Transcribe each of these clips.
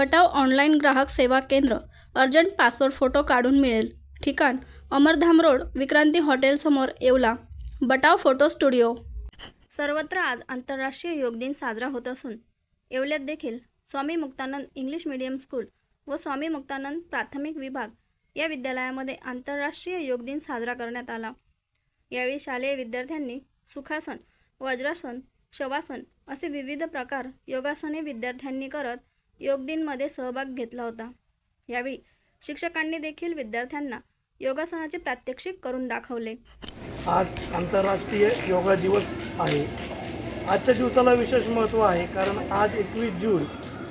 बटाव online ग्राहक सेवा केंद्र अर्जंट पासपोर्ट फोटो काढून मिळेल. ठिकाण अमरधाम रोड विक्रांती हॉटेलसमोर येवला. Batav photo studio. सर्वत्र आज आंतरराष्ट्रीय योग दिन साजरा होत असून येवल्यात देखील Swami Muktanand English medium school व स्वामी मुक्तानंद प्राथमिक विभाग या विद्यालयामध्ये आंतरराष्ट्रीय योग दिन साजरा करण्यात आला. यावेळी शालेय विद्यार्थ्यांनी सुखासन वज्रासन शवासन असे विविध प्रकार योगासने विद्यार्थ्यांनी करत योग दिनमध्ये सहभाग घेतला होता. यावेळी शिक्षकांनी देखील विद्यार्थ्यांना योगासनाचे प्रात्यक्षिक करून दाखवले. आज आंतरराष्ट्रीय योगा दिवस आहे. आजच्या दिवसाला विशेष महत्त्व आहे कारण आज एकवीस जून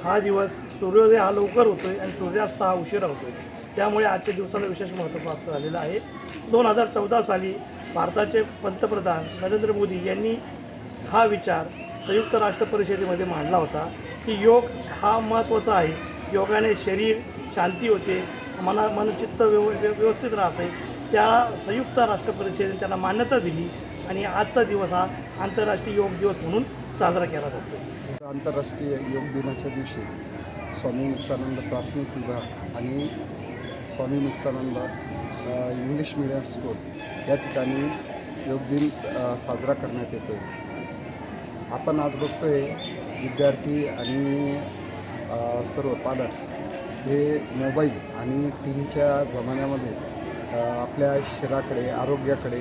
हा दिवस सूर्योदय हा लवकर होतो आहे आणि सूर्यास्त हा उशिरा होतो आहे त्यामुळे आजच्या दिवसाला विशेष महत्त्व प्राप्त झालेलं आहे. दोन हजार चौदा साली भारताचे पंतप्रधान नरेंद्र मोदी यांनी हा विचार संयुक्त राष्ट्र परिषदेमध्ये मांडला होता की योग हा महत्त्वाचा आहे. योगाने शरीर शांती होते मना मनचित्त व्यव व्यवस्थित राहते. त्या संयुक्त राष्ट्र परिषदेने त्याला मान्यता दिली आणि आजचा दिवस हा आंतरराष्ट्रीय योग दिवस म्हणून साजरा केला जातो. आंतरराष्ट्रीय योग दिनाच्या दिवशी स्वामी मुक्तानंद प्राथमिक विभाग आणि Swami Muktanand English medium school या ठिकाणी योग दिन साजरा करण्यात येतो आपण आज बघतोय विद्यार्थी आणि सर्व पालक हे मोबाईल आणि टी व्हीच्या जमान्यामध्ये आपल्या शरीराकडे आरोग्याकडे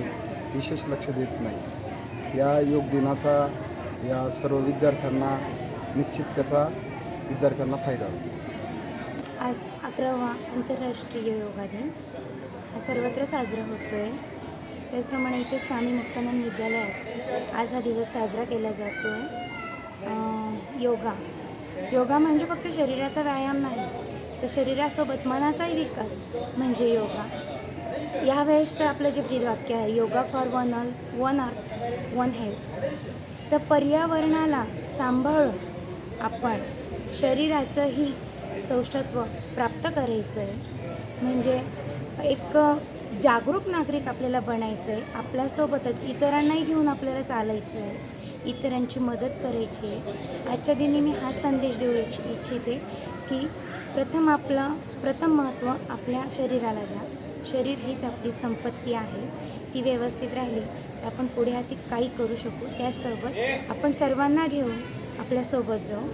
विशेष लक्ष देत नाही. या योग दिनाचा या सर्व विद्यार्थ्यांना निश्चित त्याचा विद्यार्थ्यांना फायदा होईल. आज अकरावा आंतरराष्ट्रीय योगा दिन. हा सर्वत्र साजरा होतो आहे त्याचप्रमाणे इथे स्वामी मुक्तानंद विद्यालयात आज हा दिवस साजरा केला जातो आहे योगा. योगा म्हणजे फक्त शरीराचा व्यायाम नाही तर शरीरासोबत मनाचाही विकास म्हणजे योगा. यावेळेसचं आपलं जे ब्रीदवाक्य आहे yoga for one all one earth one health. तर पर्यावरणाला सांभाळून आपण शरीराचंही सौष्ठत्व प्राप्त करायचं आहे. म्हणजे एक जागरूक नागरिक आपल्याला बनायचं आहे आपल्यासोबतच इतरांनाही घेऊन आपल्याला चालायचं आहे. इतरांची मदत करायची. आहे आजच्या दिनी मी हा संदेश देऊ इच्छ इच्छिते की प्रथम आपलं प्रथम महत्त्व आपल्या शरीराला द्या. शरीर हीच आपली संपत्ती आहे. ती व्यवस्थित राहिली तर आपण पुढे हाती काही करू शकू. त्यासोबत आपण सर्वांना घेऊन आपल्यासोबत जाऊ.